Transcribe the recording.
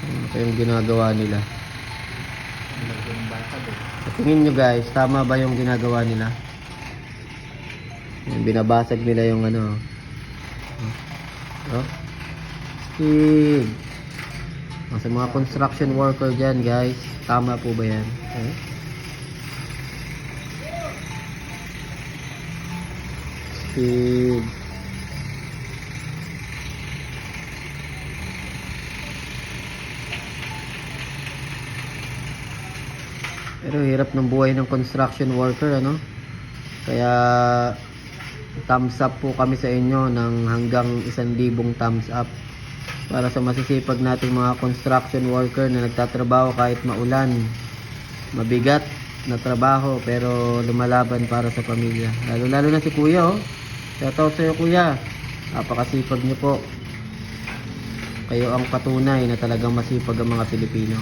Ano pa yung ginagawa nila? Tingin nyo guys, tama ba yung ginagawa nila? Yung binabasag nila yung ano. Oh. Steve. Sa mga construction worker dyan guys, tama po ba yan? Eh? Steve. Pero hirap ng buhay ng construction worker, ano? Kaya thumbs up po kami sa inyo ng hanggang isang libong thumbs up para sa masisipag nating mga construction worker na nagtatrabaho kahit maulan. Mabigat na trabaho pero lumalaban para sa pamilya. Lalo lalo na si Kuya, oh. Shoutout sa iyo, Kuya. Napakasipag niyo po. Kayo ang patunay na talagang masipag ang mga Pilipino.